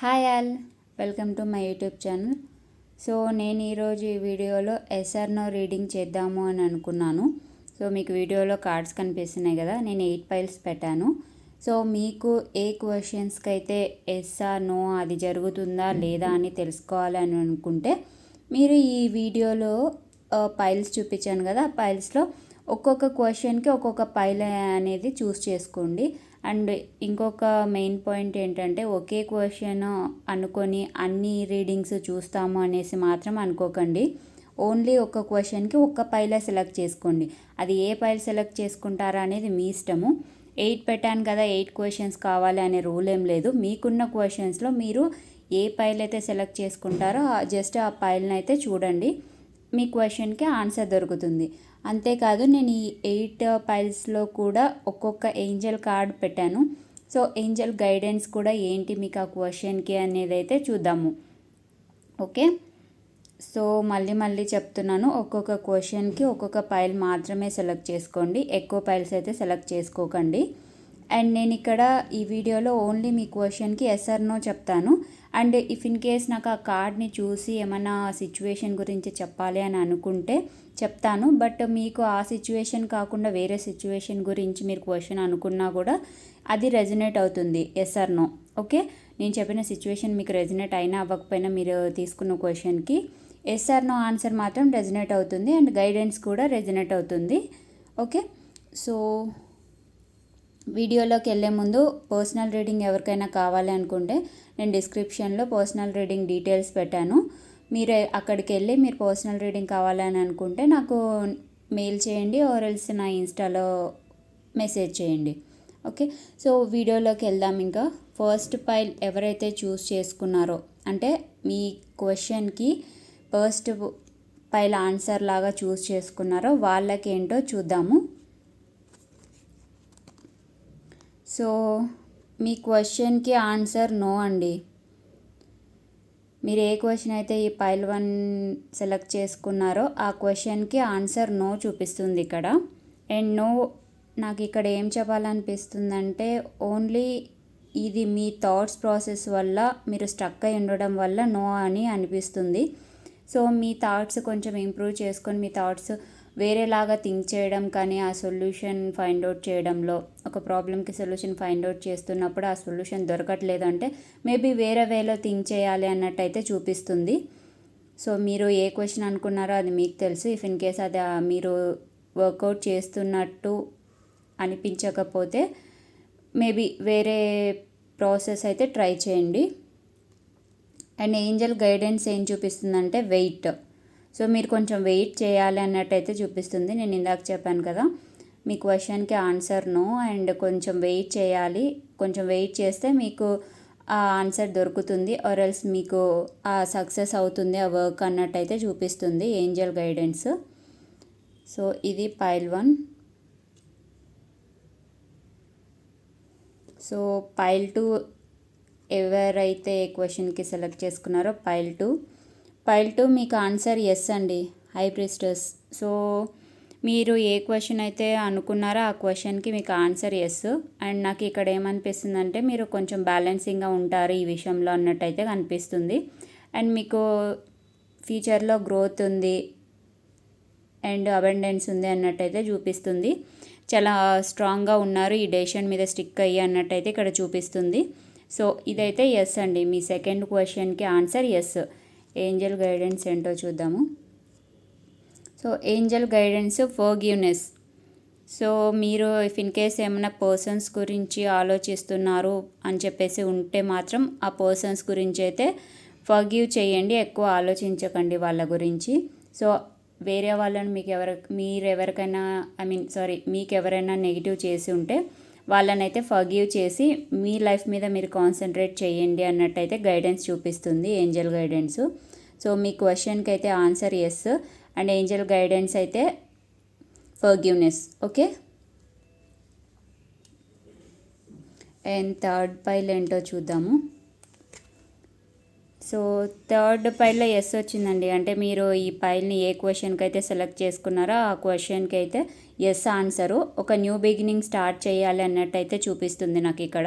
Hi all welcome to my YouTube channel. So నేను ఈరోజు ఈ వీడియోలో ఎస్ఆర్నో రీడింగ్ చేద్దాము అని అనుకున్నాను. సో మీకు వీడియోలో కార్డ్స్ కనిపిస్తున్నాయి కదా నేను ఎయిట్ ఫైల్స్ పెట్టాను. సో మీకు ఏ క్వశ్చన్స్కి అయితే ఎస్ఆర్ నో అది జరుగుతుందా లేదా అని తెలుసుకోవాలని అనుకుంటే మీరు ఈ వీడియోలో పైల్స్ చూపించాను కదా ఆ పైల్స్లో ఒక్కొక్క క్వశ్చన్కి ఒక్కొక్క పైల్ అనేది చూస్ చేసుకోండి. అండ్ ఇంకొక మెయిన్ పాయింట్ ఏంటంటే ఒకే క్వశ్చన్ అనుకొని అన్ని రీడింగ్స్ చూస్తాము అనేసి మాత్రం అనుకోకండి. ఓన్లీ ఒక క్వశ్చన్కి ఒక్క పైల సెలెక్ట్ చేసుకోండి. అది ఏ పైల్ సెలెక్ట్ చేసుకుంటారా అనేది మీ ఇష్టము. ఎయిట్ పెట్టాను కదా ఎయిట్ క్వశ్చన్స్ కావాలి అనే రూల్ ఏం లేదు. మీకున్న క్వశ్చన్స్లో మీరు ఏ పైల్ అయితే సెలెక్ట్ చేసుకుంటారో జస్ట్ ఆ పైల్ని అయితే చూడండి. మీ క్వశ్చన్కి ఆన్సర్ దొరుకుతుంది. అంతేకాదు నేను ఈ ఎయిట్ పైల్స్లో కూడా ఒక్కొక్క ఏంజల్ కార్డ్ పెట్టాను. సో ఏంజల్ గైడెన్స్ కూడా ఏంటి మీకు ఆ క్వశ్చన్కి అనేది అయితే చూద్దాము. ఓకే? సో మళ్ళీ మళ్ళీ చెప్తున్నాను. ఒక్కొక్క క్వశ్చన్కి ఒక్కొక్క పైల్ మాత్రమే సెలెక్ట్ చేసుకోండి. ఎక్కువ పైల్స్ అయితే సెలెక్ట్ చేసుకోకండి. అండ్ నేను ఇక్కడ ఈ వీడియోలో ఓన్లీ మీ క్వశ్చన్కి ఎస్ఆర్నో చెప్తాను. అండ్ ఇఫ్ ఇన్ కేస్ నాకు ఆ కార్డ్ని చూసి ఏమైనా సిచ్యువేషన్ గురించి చెప్పాలి అని అనుకుంటే చెప్తాను. బట్ మీకు ఆ సిచ్యువేషన్ కాకుండా వేరే సిచ్యువేషన్ గురించి మీరు క్వశ్చన్ అనుకున్నా కూడా అది రెజినేట్ అవుతుంది. ఎస్ఆర్నో ఓకే నేను చెప్పిన సిచ్యువేషన్ మీకు రెజినేట్ అయినా అవ్వకపోయినా మీరు తీసుకున్న క్వశ్చన్కి ఎస్ఆర్నో ఆన్సర్ మాత్రం రెజినేట్ అవుతుంది అండ్ గైడెన్స్ కూడా రెజినేట్ అవుతుంది. ఓకే సో వీడియోలోకి వెళ్ళే ముందు పర్సనల్ రీడింగ్ ఎవరికైనా కావాలి అనుకుంటే నేను డిస్క్రిప్షన్లో పర్సనల్ రీడింగ్ డీటెయిల్స్ పెట్టాను. మీరు అక్కడికి వెళ్ళి మీరు పర్సనల్ రీడింగ్ కావాలని అనుకుంటే నాకు మెయిల్ చేయండి ఓరల్స్ నా ఇన్స్టాలో మెసేజ్ చేయండి. ఓకే సో వీడియోలోకి వెళ్దాం ఇంకా. ఫస్ట్ ఫైల్ ఎవరైతే చూస్ చేసుకున్నారో అంటే మీ క్వశ్చన్కి ఫస్ట్ ఫైల్ ఆన్సర్ లాగా చూస్ చేసుకున్నారో వాళ్ళకి ఏంటో చూద్దాము. సో మీ క్వశ్చన్కి ఆన్సర్ నో అండి. మీరు ఏ క్వశ్చన్ అయితే ఈ పైల్ వన్ సెలెక్ట్ చేసుకున్నారో ఆ క్వశ్చన్కి ఆన్సర్ నో చూపిస్తుంది ఇక్కడ. అండ్ నో నాకు ఇక్కడ ఏం చెప్పాలనిపిస్తుందంటే ఓన్లీ ఇది మీ థాట్స్ ప్రాసెస్ వల్ల మీరు స్ట్రక్ అయి ఉండడం వల్ల నో అని అనిపిస్తుంది. సో మీ థాట్స్ కొంచెం ఇంప్రూవ్ చేసుకొని మీ థాట్స్ వేరేలాగా థింక్ చేయడం కానీ ఆ సొల్యూషన్ ఫైండ్ అవుట్ చేయడంలో ఒక ప్రాబ్లమ్కి సొల్యూషన్ ఫైండ్ అవుట్ చేస్తున్నప్పుడు ఆ సొల్యూషన్ దొరకట్లేదంటే మేబీ వేరే వేలో థింక్ చేయాలి అన్నట్టయితే చూపిస్తుంది. సో మీరు ఏ క్వశ్చన్ అనుకున్నారో అది మీకు తెలుసు. ఇఫ్ ఇన్ కేస్ అది మీరు వర్కౌట్ చేస్తున్నట్టు అనిపించకపోతే మేబీ వేరే ప్రాసెస్ అయితే ట్రై చేయండి. అండ్ ఏంజల్ గైడెన్స్ ఏం చూపిస్తుందంటే వెయిట్ సో మీరు కొంచెం వెయిట్ చేయాలి అన్నట్టయితే చూపిస్తుంది. నేను ఇందాక చెప్పాను కదా మీ క్వశ్చన్కి ఆన్సర్ నో అండ్ కొంచెం వెయిట్ చేయాలి. కొంచెం వెయిట్ చేస్తే మీకు ఆ ఆన్సర్ దొరుకుతుంది ఆర్ ఎల్స్ మీకు ఆ సక్సెస్ అవుతుంది ఆ వర్క్ అన్నట్టయితే చూపిస్తుంది ఏంజల్ గైడెన్స్. సో ఇది pile one. So pile two ఎవరైతే క్వశ్చన్కి సెలెక్ట్ చేసుకున్నారో పైల్ టూ. ఫైల్ టూ మీకు ఆన్సర్ ఎస్ అండి హై ప్రిస్టర్స్ సో మీరు ఏ క్వశ్చన్ అయితే అనుకున్నారో ఆ క్వశ్చన్కి మీకు ఆన్సర్ ఎస్ అండ్ నాకు ఇక్కడ ఏమనిపిస్తుందంటే మీరు కొంచెం బ్యాలెన్సింగ్గా ఉంటారు ఈ విషయంలో అన్నట్టయితే కనిపిస్తుంది. అండ్ మీకు ఫ్యూచర్లో గ్రోత్ ఉంది అండ్ అబెండెన్స్ ఉంది అన్నట్టయితే చూపిస్తుంది. చాలా స్ట్రాంగ్గా ఉన్నారు ఈ డెసిషన్ మీద స్టిక్ అయ్యి అన్నట్టయితే ఇక్కడ చూపిస్తుంది. సో ఇదైతే ఎస్ అండి మీ సెకండ్ క్వశ్చన్కి ఆన్సర్ ఎస్ ఏంజల్ గైడెన్స్ ఏంటో చూద్దాము. So angel guidance forgiveness so మీరు ఇఫ్ ఇన్ కేస్ ఏమైనా పర్సన్స్ గురించి ఆలోచిస్తున్నారు అని చెప్పేసి ఉంటే మాత్రం ఆ పర్సన్స్ గురించి అయితే ఫర్గివ్ చేయండి ఎక్కువ ఆలోచించకండి వాళ్ళ గురించి. సో వేరే వాళ్ళని మీకు ఎవరి మీరు ఎవరికైనా ఐ మీన్ సారీ మీకు ఎవరైనా నెగిటివ్ చేసి ఉంటే వాళ్ళని అయితే చేసి మీ లైఫ్ మీద మీరు కాన్సన్ట్రేట్ చేయండి అన్నట్టయితే గైడెన్స్ చూపిస్తుంది ఏంజల్ గైడెన్స్ సో మీ క్వశ్చన్కి అయితే answer yes and angel guidance అయితే forgiveness okay and third pile ఏంటో చూద్దాము. సో థర్డ్ పైల్లో ఎస్ వచ్చిందండి. అంటే మీరు ఈ పైల్ని ఏ క్వశ్చన్కి అయితే సెలెక్ట్ చేసుకున్నారో ఆ క్వశ్చన్కి అయితే ఎస్ ఆన్సరు. ఒక న్యూ బిగినింగ్ స్టార్ట్ చేయాలి అన్నట్టయితే చూపిస్తుంది నాకు ఇక్కడ.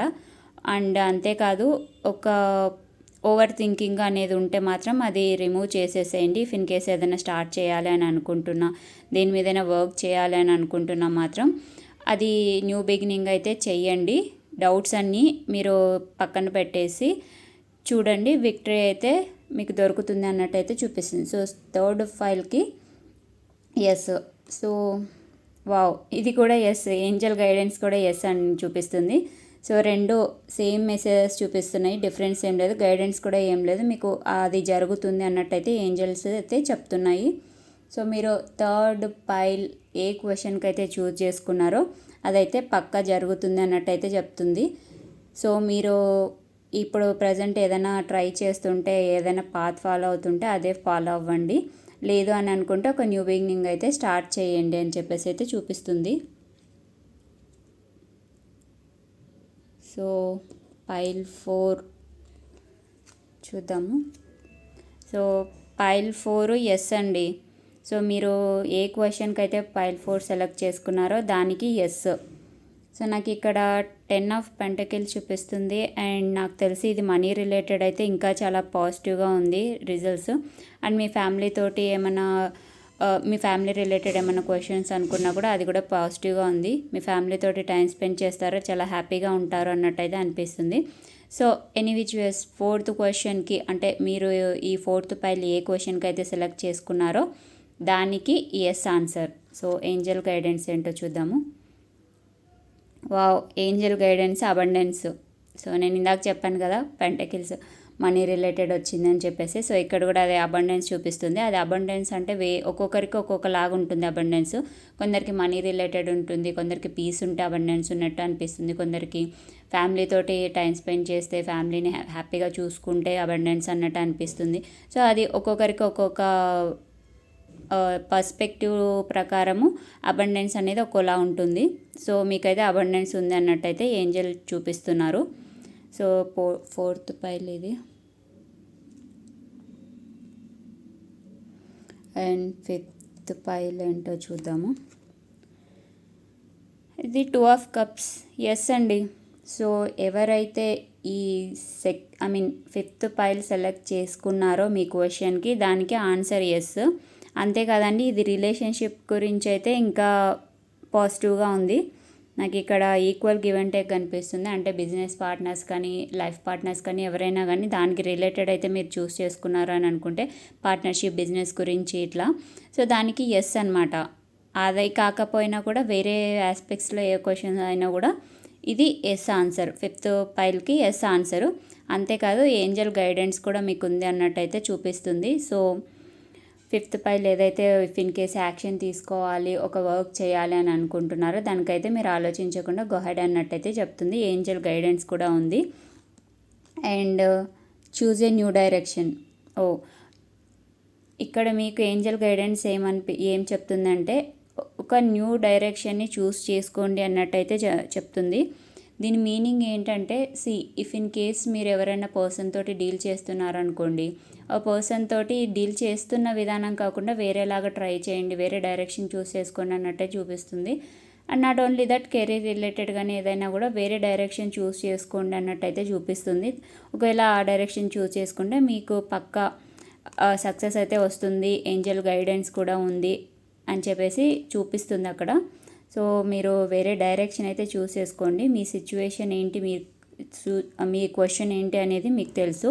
అండ్ అంతేకాదు ఒక ఓవర్ థింకింగ్ అనేది ఉంటే మాత్రం అది రిమూవ్ చేసేసేయండి. ఇఫ్ ఇన్ కేస్ ఏదైనా స్టార్ట్ చేయాలి అని అనుకుంటున్నా మీద అయినా వర్క్ చేయాలి అని అనుకుంటున్నా మాత్రం అది న్యూ బిగినింగ్ అయితే చెయ్యండి. డౌట్స్ అన్నీ మీరు పక్కన పెట్టేసి చూడండి విక్టరీ అయితే మీకు దొరుకుతుంది అన్నట్టయితే చూపిస్తుంది. సో థర్డ్ ఫైల్కి ఎస్ సో వావ్ ఇది కూడా ఎస్ ఏంజల్ గైడెన్స్ కూడా ఎస్ అని చూపిస్తుంది. సో రెండు సేమ్ మెసేజెస్ చూపిస్తున్నాయి. డిఫరెన్స్ ఏం లేదు. గైడెన్స్ కూడా ఏం లేదు. మీకు అది జరుగుతుంది అన్నట్టయితే ఏంజల్స్ అయితే చెప్తున్నాయి. సో మీరు థర్డ్ పైల్ ఏ క్వశ్చన్కి అయితే చూస్ చేసుకున్నారో అదైతే పక్కా జరుగుతుంది అన్నట్టయితే చెప్తుంది. సో మీరు ఇప్పుడు ప్రజెంట్ ఏదైనా ట్రై చేస్తుంటే ఏదైనా పాత్ ఫాలో అవుతుంటే అదే ఫాలో అవ్వండి. లేదు అని అనుకుంటే ఒక న్యూ బిగినింగ్ అయితే స్టార్ట్ చేయండి అని చెప్పేసి అయితే చూపిస్తుంది. సో పైల్ ఫోర్ చూద్దాము. సో పైల్ ఫోర్ ఎస్ అండి. సో మీరు ఏ క్వశ్చన్కి అయితే పైల్ ఫోర్ సెలెక్ట్ చేసుకున్నారో దానికి ఎస్ సో నాకు ఇక్కడ టెన్ ఆఫ్ పెంటకిల్ చూపిస్తుంది. అండ్ నాకు తెలిసి ఇది మనీ రిలేటెడ్ అయితే ఇంకా చాలా పాజిటివ్గా ఉంది రిజల్ట్స్. అండ్ మీ ఫ్యామిలీ తోటి ఏమైనా మీ ఫ్యామిలీ రిలేటెడ్ ఏమైనా క్వశ్చన్స్ అనుకున్నా కూడా అది కూడా పాజిటివ్గా ఉంది. మీ ఫ్యామిలీతోటి టైం స్పెండ్ చేస్తారో చాలా హ్యాపీగా ఉంటారు అన్నట్టయితే అనిపిస్తుంది. So any which ways fourth క్వశ్చన్కి అంటే మీరు ఈ ఫోర్త్ పైలు ఏ క్వశ్చన్కి అయితే సెలెక్ట్ చేసుకున్నారో దానికి yes answer so angel guidance ఏంటో చూద్దాము. Wow angel guidance abundance. So నేను ఇందాక చెప్పాను కదా పెంటకిల్స్ మనీ రిలేటెడ్ వచ్చిందని చెప్పేసి. సో ఇక్కడ కూడా అదే అబండెన్స్ చూపిస్తుంది. అది అబండెన్స్ అంటే వే ఒక్కొక్కరికి ఒక్కొక్క లాగా ఉంటుంది అబండెన్స్. కొందరికి మనీ రిలేటెడ్ ఉంటుంది కొందరికి పీస్ ఉంటే అబండెన్స్ ఉన్నట్టు అనిపిస్తుంది. కొందరికి ఫ్యామిలీతోటి టైం స్పెండ్ చేస్తే ఫ్యామిలీని హ్యాపీగా చూసుకుంటే అబండెన్స్ అన్నట్టు అనిపిస్తుంది. సో అది ఒక్కొక్కరికి ఒక్కొక్క పర్స్పెక్టివ్ ప్రకారము అబండెన్స్ అనేది ఒకలా ఉంటుంది. సో మీకైతే అబండెన్స్ ఉంది అన్నట్టయితే ఏంజల్ చూపిస్తున్నారు. సో ఫో ఫోర్త్ పైల్ ఇది. అండ్ ఫిఫ్త్ పైల్ ఏంటో చూద్దాము. ఇది టూ ఆఫ్ కప్స్ ఎస్ అండి. సో ఎవరైతే ఈ sec I mean fifth pile select చేసుకున్నారో మీ క్వశ్చన్కి దానికి ఆన్సర్ ఎస్ అంతేకాదండి ఇది రిలేషన్షిప్ గురించి అయితే ఇంకా పాజిటివ్గా ఉంది. నాకు ఇక్కడ ఈక్వల్ గివ్ అండ్ టేక్ కనిపిస్తుంది. అంటే బిజినెస్ పార్ట్నర్స్ కానీ లైఫ్ పార్ట్నర్స్ కానీ ఎవరైనా కానీ దానికి రిలేటెడ్ అయితే మీరు చూస్ చేసుకున్నారు అని అనుకుంటే పార్ట్నర్షిప్ బిజినెస్ గురించి ఇట్లా. సో దానికి ఎస్ అనమాట అది కాకపోయినా కూడా వేరే ఆస్పెక్ట్స్లో ఏ క్వశ్చన్ అయినా కూడా ఇది ఎస్ ఆన్సర్ ఫిఫ్త్ పైల్కి ఎస్ ఆన్సరు అంతేకాదు ఏంజల్ గైడెన్స్ కూడా మీకు ఉంది అన్నట్టయితే చూపిస్తుంది. సో ఫిఫ్త్ పైల్ ఏదైతే ఇఫ్ ఇన్ కేస్ యాక్షన్ తీసుకోవాలి ఒక వర్క్ చేయాలి అని అనుకుంటున్నారో దానికైతే మీరు ఆలోచించకుండా గొహెడ్ అన్నట్టయితే చెప్తుంది. ఏంజల్ గైడెన్స్ కూడా ఉంది. And choose a new direction. ఓ ఇక్కడ మీకు ఏంజల్ గైడెన్స్ ఏమనిపి ఏం చెప్తుందంటే ఒక న్యూ డైరెక్షన్ని చూస్ చేసుకోండి అన్నట్టయితే చెప్తుంది. దీని మీనింగ్ ఏంటంటే సి ఇఫ్ ఇన్ కేస్ మీరు ఎవరైనా పర్సన్ తోటి డీల్ చేస్తున్నారనుకోండి పర్సన్ తోటి డీల్ చేస్తున్న విధానం కాకుండా వేరేలాగా ట్రై చేయండి వేరే డైరెక్షన్ చూస్ చేసుకోండి అన్నట్టే చూపిస్తుంది. And not only that career related కానీ ఏదైనా కూడా వేరే డైరెక్షన్ చూస్ చేసుకోండి అన్నట్టయితే చూపిస్తుంది. ఒకవేళ ఆ డైరెక్షన్ చూస్ చేసుకుంటే మీకు పక్క సక్సెస్ అయితే వస్తుంది ఏంజల్ గైడెన్స్ కూడా ఉంది అని చెప్పేసి చూపిస్తుంది అక్కడ. సో మీరు వేరే డైరెక్షన్ అయితే చూస్ చేసుకోండి. మీ సిచ్యువేషన్ ఏంటి మీ మీ క్వశ్చన్ ఏంటి అనేది మీకు తెలుసు.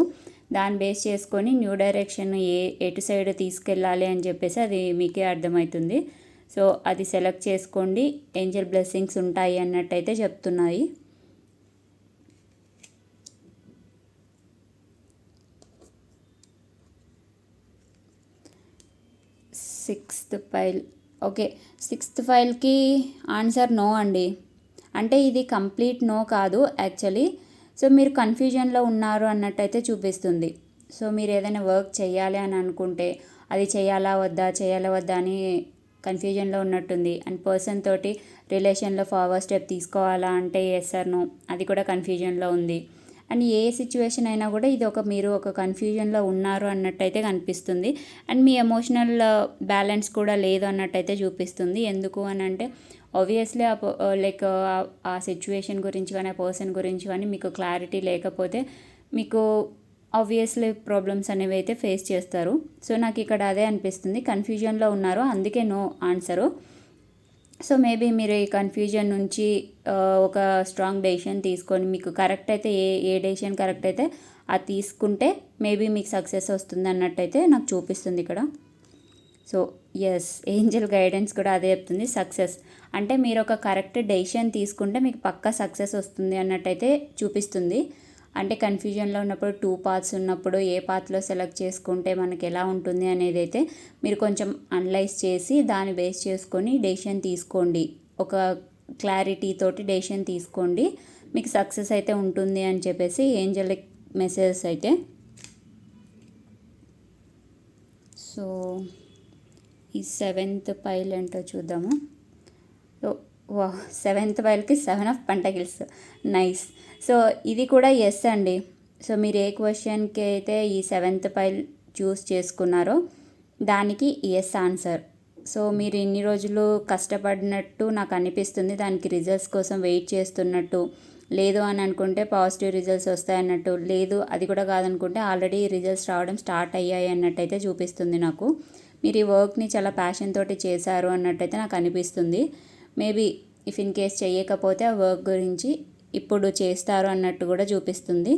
దాన్ని బేస్ చేసుకొని న్యూ డైరెక్షన్ ఏ ఎటు సైడ్ తీసుకెళ్ళాలి అని చెప్పేసి అది మీకే అర్థమవుతుంది. సో అది సెలెక్ట్ చేసుకోండి. ఏంజల్ బ్లెస్సింగ్స్ ఉంటాయి అన్నట్టయితే చెప్తున్నాయి. Sixth file okay. సిక్స్త్ ఫైల్కి ఆన్సర్ నో అండి. అంటే ఇది కంప్లీట్ నో కాదు. యాక్చువల్లీ సో మీరు కన్ఫ్యూజన్లో ఉన్నారు అన్నట్టయితే చూపిస్తుంది. సో మీరు ఏదైనా వర్క్ చేయాలి అని అనుకుంటే అది చేయాలా వద్దా చేయాలా వద్దా అని కన్ఫ్యూజన్లో ఉన్నట్టుంది. అండ్ పర్సన్ తోటి రిలేషన్లో ఫార్వర్డ్ స్టెప్ తీసుకోవాలా అంటే ఎస్ సార్ నో అది కూడా కన్ఫ్యూజన్లో ఉంది. అండ్ ఏ సిచ్యువేషన్ అయినా కూడా ఇది ఒక మీరు ఒక కన్ఫ్యూజన్లో ఉన్నారు అన్నట్టయితే కనిపిస్తుంది. అండ్ మీ ఎమోషనల్ బ్యాలెన్స్ uh, కూడా లేదు అన్నట్టయితే చూపిస్తుంది. ఎందుకు అని అంటే ఆబ్వియస్లీ లైక్ ఆ సిచ్యువేషన్ గురించి కానీ ఆ పర్సన్ గురించి కానీ మీకు క్లారిటీ లేకపోతే మీకు ఆబ్వియస్లీ ప్రాబ్లమ్స్ అనేవి అయితే ఫేస్ చేస్తారు. సో నాకు ఇక్కడ అదే అనిపిస్తుంది. కన్ఫ్యూజన్లో ఉన్నారు. అందుకే నో ఆన్సరు సో మేబీ మీరు ఈ కన్ఫ్యూజన్ నుంచి ఒక స్ట్రాంగ్ డెసిషన్ తీసుకొని మీకు కరెక్ట్ అయితే ఏ ఏ డెసిషన్ కరెక్ట్ అయితే అది తీసుకుంటే మేబీ మీకు సక్సెస్ వస్తుంది అన్నట్టయితే నాకు చూపిస్తుంది ఇక్కడ. సో ఎస్ ఏంజల్ గైడెన్స్ కూడా అదే చెప్తుంది. సక్సెస్ అంటే మీరు ఒక కరెక్ట్ డెసిషన్ తీసుకుంటే మీకు పక్కా సక్సెస్ వస్తుంది అన్నట్టయితే చూపిస్తుంది. అంటే కన్ఫ్యూజన్లో ఉన్నప్పుడు టూ పాత్స్ ఉన్నప్పుడు ఏ పాత్లో సెలెక్ట్ చేసుకుంటే మనకి ఎలా ఉంటుంది అనేది అయితే మీరు కొంచెం అనలైజ్ చేసి దాన్ని బేస్ చేసుకొని డెసిషన్ తీసుకోండి. ఒక క్లారిటీ తోటి డెసిషన్ తీసుకోండి. మీకు సక్సెస్ అయితే ఉంటుంది అని చెప్పేసి ఏంజలిక్ మెసేజెస్ అయితే. సో ఈ సెవెంత్ పైల్ ఏంటో చూద్దాము. ఓ seventh వైల్కి seven of pentacles nice so ఇది కూడా ఎస్ అండి. సో మీరు ఏ క్వశ్చన్కి అయితే ఈ సెవెంత్ పైల్ చూస్ చేసుకున్నారో దానికి ఎస్ ఆన్సర్ సో మీరు ఇన్ని రోజులు కష్టపడినట్టు నాకు అనిపిస్తుంది. దానికి రిజల్ట్స్ కోసం వెయిట్ చేస్తున్నట్టు. లేదు అని అనుకుంటే పాజిటివ్ రిజల్ట్స్ వస్తాయన్నట్టు లేదు అది కూడా కాదనుకుంటే ఆల్రెడీ రిజల్ట్స్ రావడం స్టార్ట్ అయ్యాయి అన్నట్టయితే చూపిస్తుంది నాకు. మీరు ఈ వర్క్ని చాలా ప్యాషన్ తోటి చేశారు అన్నట్టయితే నాకు అనిపిస్తుంది. మేబీ ఇఫ్ ఇన్ కేస్ చేయకపోతే ఆ వర్క్ గురించి ఇప్పుడు చేస్తారు అన్నట్టు కూడా చూపిస్తుంది.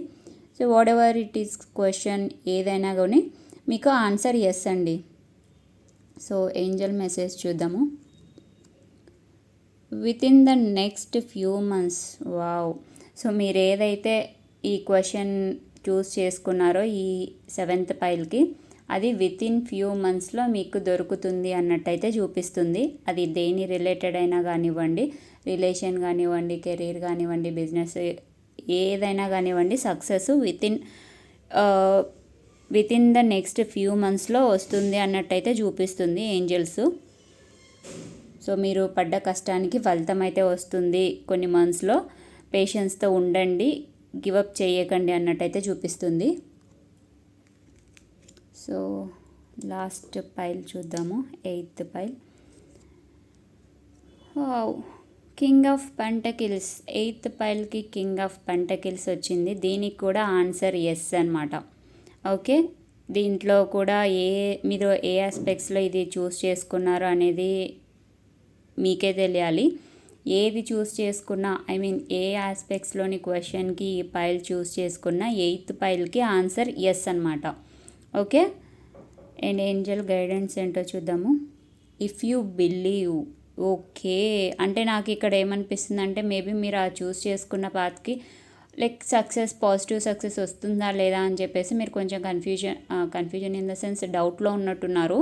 So whatever it is question ఏదైనా కానీ మీకు ఆన్సర్ ఎస్ అండి. సో ఏంజల్ మెసేజ్ చూద్దాము. Within the next few months wow so మీరు ఏదైతే ఈ క్వశ్చన్ చూస్ చేసుకున్నారో ఈ సెవెంత్ పైల్కి అది విత్ ఇన్ ఫ్యూ మంత్స్లో మీకు దొరుకుతుంది అన్నట్టయితే చూపిస్తుంది. అది దేని రిలేటెడ్ అయినా కానివ్వండి రిలేషన్ కానివ్వండి కెరీర్ కానివ్వండి బిజినెస్ ఏదైనా కానివ్వండి success within within the next few మంత్స్లో వస్తుంది అన్నట్టయితే చూపిస్తుంది ఏంజల్స్ సో మీరు పడ్డ కష్టానికి ఫలితం అయితే వస్తుంది కొన్ని మంత్స్లో పేషెన్స్తో ఉండండి గివప్ చేయకండి అన్నట్టయితే చూపిస్తుంది. సో లాస్ట్ పైల్ చూద్దాము. Eighth pile. King of pentacles. Eighth పైల్కి king of pentacles వచ్చింది. దీనికి కూడా ఆన్సర్ ఎస్ అనమాట ఓకే? దీంట్లో కూడా ఏ మీరు ఏ ఆస్పెక్ట్స్లో ఇది చూస్ చేసుకున్నారో అనేది మీకే తెలియాలి. ఏది చూస్ చేసుకున్నా ఐ మీన్ ఏ ఆస్పెక్ట్స్లోని క్వశ్చన్కి ఈ పైల్ చూస్ చేసుకున్నా ఎయిత్ పైల్కి ఆన్సర్ ఎస్ అనమాట ఓకే? అండ్ ఏంజల్ గైడెన్స్ ఏంటో చూద్దాము. If you believe okay. అంటే నాకు ఇక్కడ ఏమనిపిస్తుంది అంటే మేబీ మీరు ఆ చూస్ చేసుకున్న పాత్కి లైక్ సక్సెస్ పాజిటివ్ సక్సెస్ వస్తుందా లేదా అని చెప్పేసి మీరు కొంచెం confusion confusion in the sense డౌట్లో ఉన్నట్టున్నారు.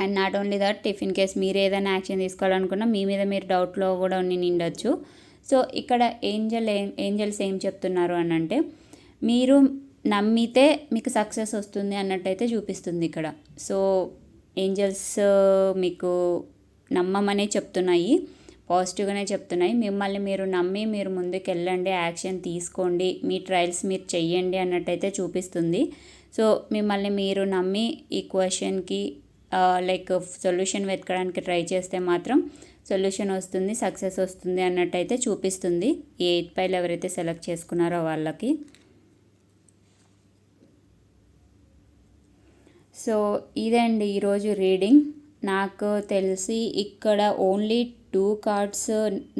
And not only that if in case మీరు ఏదైనా యాక్షన్ తీసుకోవాలనుకున్నా మీ మీద మీరు డౌట్లో కూడా ఉండి నిండొచ్చు. సో ఇక్కడ ఏంజల్ ఏం ఏంజల్స్ ఏం చెప్తున్నారు అని అంటే మీరు నమ్మితే మీకు సక్సెస్ వస్తుంది అన్నట్టయితే చూపిస్తుంది ఇక్కడ. సో ఏంజల్స్ మీకు నమ్మమనే చెప్తున్నాయి. పాజిటివ్గానే చెప్తున్నాయి. మిమ్మల్ని మీరు నమ్మి మీరు ముందుకు వెళ్ళండి యాక్షన్ తీసుకోండి మీ ట్రయల్స్ మీరు చెయ్యండి అన్నట్టయితే చూపిస్తుంది. సో మిమ్మల్ని మీరు నమ్మి ఈ క్వశ్చన్కి లైక్ సొల్యూషన్ వెతకడానికి ట్రై చేస్తే మాత్రం సొల్యూషన్ వస్తుంది సక్సెస్ వస్తుంది అన్నట్టయితే చూపిస్తుంది. ఈ ఎయిత్ పైలు ఎవరైతే సెలెక్ట్ చేసుకున్నారో వాళ్ళకి. సో ఇదే అండి ఈరోజు రీడింగ్. నాకు తెలిసి ఇక్కడ ఓన్లీ టూ కార్డ్స్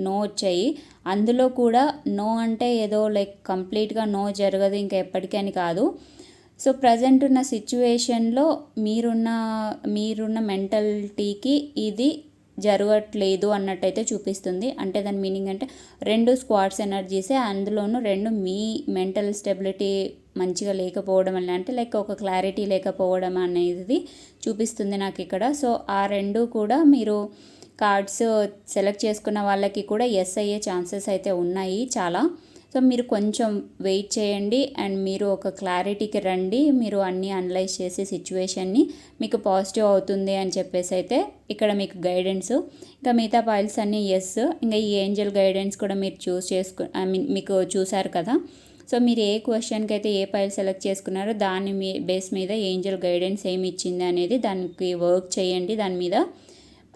నో వచ్చాయి. అందులో కూడా నో అంటే ఏదో లైక్ కంప్లీట్గా నో జరగదు ఇంకా ఎప్పటికీ అని కాదు. సో ప్రజెంట్ ఉన్న సిచ్యువేషన్లో మీరున్న మీరున్న మెంటాలిటీకి ఇది జరగట్లేదు అన్నట్టయితే చూపిస్తుంది. అంటే దాని మీనింగ్ అంటే రెండు స్క్వాడ్స్ ఎనర్జీసే అందులోనూ రెండు మీ మెంటల్ స్టెబిలిటీ మంచిగా లేకపోవడం వల్ల అంటే లైక్ ఒక క్లారిటీ లేకపోవడం అనేది చూపిస్తుంది నాకు ఇక్కడ. సో ఆ రెండు కూడా మీరు కార్డ్స్ సెలెక్ట్ చేసుకున్న వాళ్ళకి కూడా ఎస్ అయ్యే ఛాన్సెస్ అయితే ఉన్నాయి చాలా. సో మీరు కొంచెం వెయిట్ చేయండి అండ్ మీరు ఒక క్లారిటీకి రండి. మీరు అన్నీ అనలైజ్ చేసి సిచ్యువేషన్ని మీకు పాజిటివ్ అవుతుంది అని చెప్పేసి అయితే ఇక్కడ మీకు గైడెన్స్. ఇంకా మిగతా పాయిల్స్ అన్నీ ఎస్. ఇంకా ఈ ఏంజల్ గైడెన్స్ కూడా మీరు చూస్ చేసుకు ఐ మీన్ మీకు చూసారు కదా. సో మీరు ఏ క్వశ్చన్కి అయితే ఏ ఫైల్ సెలెక్ట్ చేసుకున్నారో దాని మీ బేస్ మీద ఏంజల్ గైడెన్స్ ఏమి ఇచ్చింది అనేది దానికి వర్క్ చేయండి. దాని మీద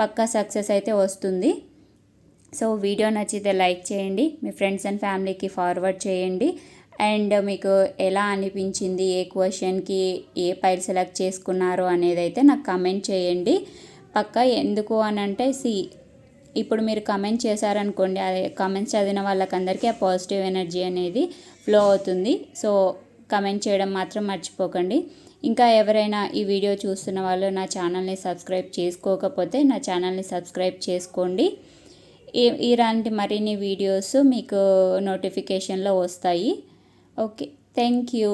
పక్కా సక్సెస్ అయితే వస్తుంది. సో వీడియో నచ్చితే లైక్ చేయండి. మీ ఫ్రెండ్స్ అండ్ ఫ్యామిలీకి ఫార్వర్డ్ చేయండి. అండ్ మీకు ఎలా అనిపించింది? ఏ క్వశ్చన్కి ఏ ఫైల్ సెలెక్ట్ చేసుకున్నారు అనేది అయితే నాకు కమెంట్ చేయండి. పక్క ఎందుకు అని అంటే సి ఇప్పుడు మీరు కమెంట్ చేశారనుకోండి అదే కమెంట్స్ చదివిన వాళ్ళకందరికీ ఆ పాజిటివ్ ఎనర్జీ అనేది ఫ్లో అవుతుంది. సో కమెంట్ చేయడం మాత్రం మర్చిపోకండి. ఇంకా ఎవరైనా ఈ వీడియో చూస్తున్న వాళ్ళు నా ఛానల్ని సబ్స్క్రైబ్ చేసుకోకపోతే నా ఛానల్ని సబ్స్క్రైబ్ చేసుకోండి. ఇలాంటి మరిన్ని వీడియోస్ మీకు నోటిఫికేషన్లో వస్తాయి. Okay thank you